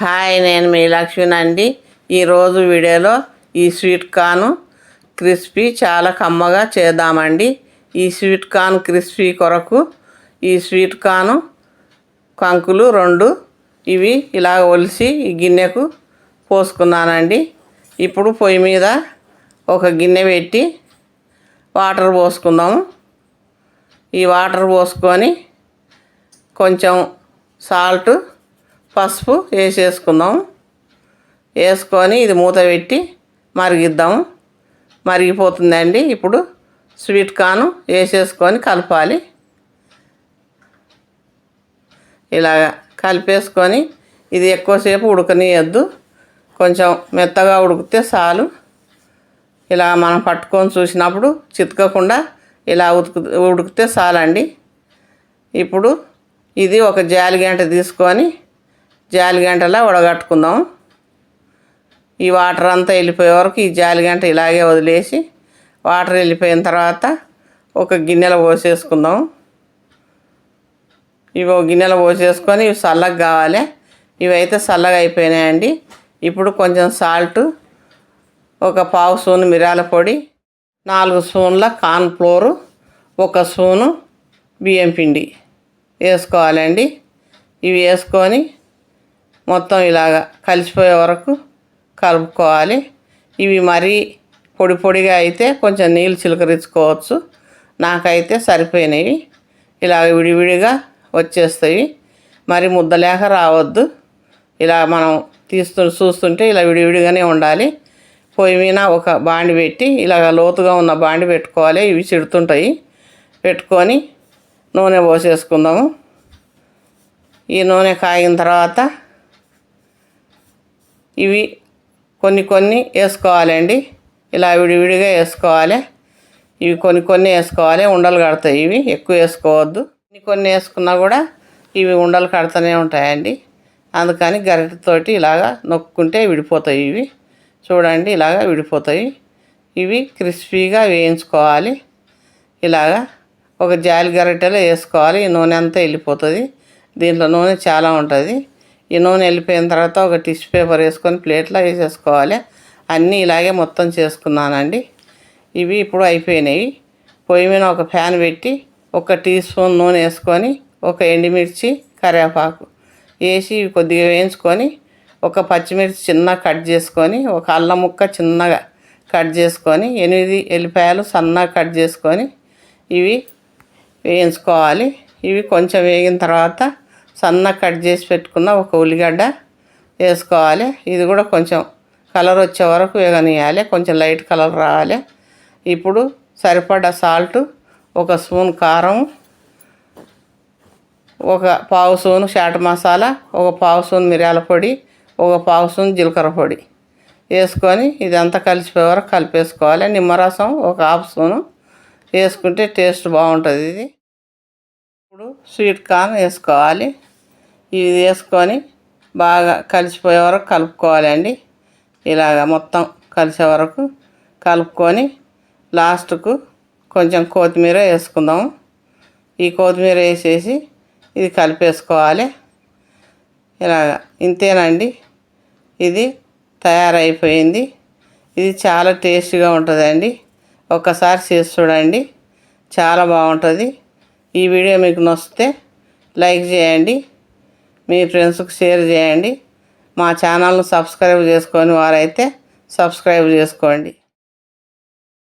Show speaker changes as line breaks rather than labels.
Hi నేను మీ లక్ష్మిని అండి. ఈరోజు వీడియోలో ఈ స్వీట్ కార్న్ క్రిస్పీ చాలా కమ్మగా చేద్దామండి. ఈ స్వీట్ కార్న్ క్రిస్పీ కొరకు ఈ స్వీట్ కార్న్ కంకులు రెండు ఇవి ఇలా ఒలిసి ఈ గిన్నెకు పోసుకున్నానండి. ఇప్పుడు పొయ్యి మీద ఒక గిన్నె పెట్టి వాటర్ పోసుకుందాము. ఈ వాటర్ పోసుకొని కొంచెం సాల్ట్ పసుపు వేసేసుకుందాం. వేసుకొని ఇది మూత పెట్టి మరిగిద్దాం. మరిగిపోతుందండి. ఇప్పుడు స్వీట్ కార్న్ వేసేసుకొని కలపాలి. ఇలాగ కలిపేసుకొని ఇది ఎక్కువసేపు ఉడకనియద్దు. కొంచెం మెత్తగా ఉడికితే చాలు. ఇలా మనం పట్టుకొని చూసినప్పుడు చితకకుండా ఇలా ఉతుకు ఉడికితే చాలండి. ఇప్పుడు ఇది ఒక జాలి గంట తీసుకొని జాలిగంటలా ఉడగట్టుకుందాం. ఈ వాటర్ అంతా వెళ్ళిపోయే వరకు ఈ జాలిగంట ఇలాగే వదిలేసి వాటర్ వెళ్ళిపోయిన తర్వాత ఒక గిన్నెలో పోసేసుకుందాం. ఇవి ఒక గిన్నెలో పోసేసుకొని ఇవి చల్లగా కావాలి. ఇవైతే చల్లగా అయిపోయినాయండి. ఇప్పుడు కొంచెం సాల్ట్ ఒక పావు స్పూన్ మిరాల పొడి నాలుగు స్పూన్ల కార్న్ఫ్లోరు ఒక స్పూను బియ్యం పిండి వేసుకోవాలండి. ఇవి వేసుకొని మొత్తం ఇలాగ కలిసిపోయే వరకు కలుపుకోవాలి. ఇవి మరీ పొడి పొడిగా అయితే కొంచెం నీళ్ళు చిలకరించుకోవచ్చు. నాకైతే సరిపోయినవి. ఇలా విడివిడిగా వచ్చేస్తాయి. మరి ముద్దలేక రావద్దు. ఇలా మనం తీస్తు చూస్తుంటే ఇలా విడివిడిగానే ఉండాలి. పొయ్యి మీద ఒక బాండి పెట్టి ఇలాగ లోతుగా ఉన్న బాండి పెట్టుకోవాలి. ఇవి చిడుతుంటాయి. పెట్టుకొని నూనె పోసేసుకుందాము. ఈ నూనె కాగిన తర్వాత ఇవి కొన్ని కొన్ని వేసుకోవాలండి. ఇలా విడివిడిగా వేసుకోవాలి. ఇవి కొన్ని కొన్ని వేసుకోవాలి. ఉండలు కడతాయి ఇవి. ఎక్కువ వేసుకోవద్దు. కొన్ని కొన్ని వేసుకున్నా కూడా ఇవి ఉండలు కడతానే ఉంటాయండి. అందుకని గరిటతోటి ఇలాగా నొక్కుంటే విడిపోతాయి ఇవి. చూడండి ఇలాగా విడిపోతాయి. ఇవి క్రిస్పీగా వేయించుకోవాలి. ఇలాగా ఒక జాలి గరిటెలో వేసుకోవాలి. ఈ నూనె అంతా వెళ్ళిపోతుంది. దీంట్లో నూనె చాలా ఉంటుంది. ఈ నూనె వెళ్ళిపోయిన తర్వాత ఒక టిష్యూ పేపర్ వేసుకొని ప్లేట్లో వేసేసుకోవాలి. అన్నీ ఇలాగే మొత్తం చేసుకున్నానండి. ఇవి ఇప్పుడు అయిపోయినాయి. పొయ్యి మీద ఒక ఫ్యాన్ పెట్టి ఒక టీ స్పూన్ నూనె వేసుకొని ఒక ఎండుమిర్చి కరివేపాకు వేసి కొద్దిగా వేయించుకొని ఒక పచ్చిమిర్చి చిన్నగా కట్ చేసుకొని ఒక అల్లం ముక్క చిన్నగా కట్ చేసుకొని ఎనిమిది ఎల్లిపాయలు సన్నగా కట్ చేసుకొని ఇవి వేయించుకోవాలి. ఇవి కొంచెం వేగిన తర్వాత సన్నగా కట్ చేసి పెట్టుకున్న ఒక ఉల్లిగడ్డ వేసుకోవాలి. ఇది కూడా కొంచెం కలర్ వచ్చే వరకు వేగనీయాలి కొంచెం లైట్ కలర్ రావాలి. ఇప్పుడు సరిపడా సాల్ట్ ఒక స్పూన్ కారం ఒక పావు స్పూన్ చాట్ మసాలా ఒక పావు స్పూన్ మిరియాల పొడి ఒక పావు స్పూన్ జీలకర్ర పొడి వేసుకొని ఇదంతా కలిసిపోయే వరకు కలిపేసుకోవాలి. నిమ్మరసం ఒక హాఫ్ స్పూను వేసుకుంటే టేస్ట్ బాగుంటుంది ఇది. ఇప్పుడు స్వీట్ కార్న్ వేసుకోవాలి. ఇవి వేసుకొని బాగా కలిసిపోయే వరకు కలుపుకోవాలండి. ఇలాగ మొత్తం కలిసే వరకు కలుపుకొని లాస్ట్కు కొంచెం కొత్తిమీర వేసుకుందాము. ఈ కొత్తిమీర వేసేసి ఇది కలిపేసుకోవాలి. ఇలాగ ఇంతేనండి. ఇది తయారైపోయింది. ఇది చాలా టేస్టీగా ఉంటుందండి. ఒక్కసారి చేసి చూడండి. చాలా బాగుంటుంది. ఈ వీడియో మీకు నచ్చితే లైక్ చేయండి. మీ ఫ్రెండ్స్కి షేర్ చేయండి. మా ఛానల్ను సబ్స్క్రైబ్ చేసుకొని వారైతే సబ్స్క్రైబ్ చేసుకోండి.